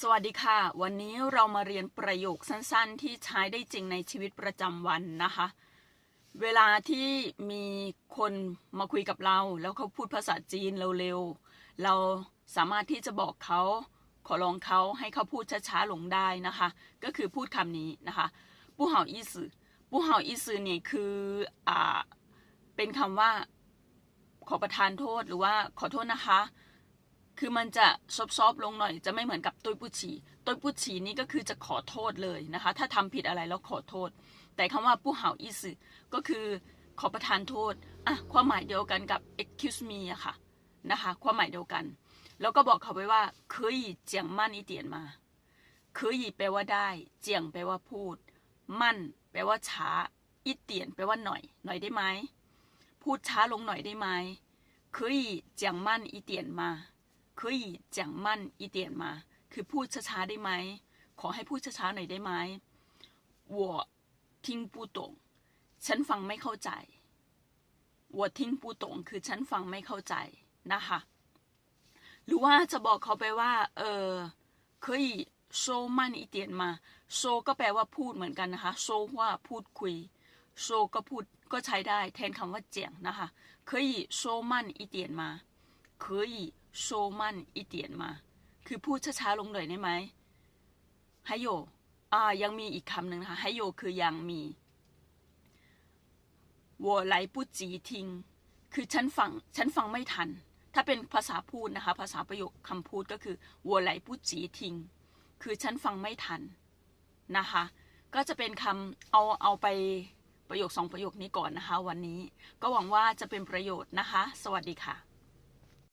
สวัสดีค่ะ วันนี้เรามาเรียนประโยคสั้นๆ ที่ใช้ได้จริงในชีวิตประจำวันนะคะ เวลาที่มีคนมาคุยกับเรา แล้วเขาพูดภาษาจีนเร็วๆเราสามารถที่จะบอกเขา ขอร้องเขาให้เขาพูดช้าๆลงได้นะคะ ก็คือพูดคำนี้นะคะปู้เห่าอีสือปู้เห่าอีสือเนี่ยคืออ่าเป็นคำว่า ขอประทานโทษหรือว่าขอโทษนะคะ คือมันจะซอบๆลงหน่อย จะไม่เหมือนกับตุยปุชีตุยปุชีนี่ก็คือจะขอโทษเลยนะคะ ถ้าทำผิดอะไรแล้วขอโทษ แต่คำว่าผู้เห่าอิสึก็คือขอประทานโทษอะความหมายเดียวกันกับ excuse me อะค่ะนะคะความหมายเดียวกัน แล้วก็บอกเขาไว้ว่าเคยเจียงมั่นอีเตียนมาเคยแปลว่าได้ เจียงแปลว่าพูด มั่น แปลว่าช้าอีเตียนแปลว่าหน่อย หน่อยได้ไหมพูดช้าลงหน่อยได้ไหมเคยเจียงมั่นอีเตียนมา 可以讲慢一点吗คือพูดช้าๆได้ไหม ขอให้พูดช้าๆหน่อยได้ไหม我听不懂ฉันฟังไม่เข้าใจ我听不懂คือฉันฟังไม่เข้าใจนะคะ หรือว่าจะบอกเขาไปว่า เออ可以说慢一点吗โซก็แปลว่าพูดเหมือนกันนะคะโซว่าพูดคุยโซก็พูดก็ใช้ได้แทนคำว่าเจียงนะคะ可以说慢一点吗可以说慢一点吗คื โชมันอีเตียนมา คือพูดช้าๆลงหน่อยได้ไหมไฮโยอ่ายังมีอีกคำหนึ่งนะคะไฮโยคือยังมีวัวไหลปุจีทิง คือฉันฟังฉันฟังไม่ทัน ถ้าเป็นภาษาพูดนะคะ ภาษาประโยคคำพูดก็คือวัวไหลปุจีทิง คือฉันฟังไม่ทันนะคะ ก็จะเป็นคำเอาเอาไปประโยคสองประโยคนี้ก่อนนะคะ วันนี้ ก็หวังว่าจะเป็นประโยชน์นะคะ สวัสดีค่ะ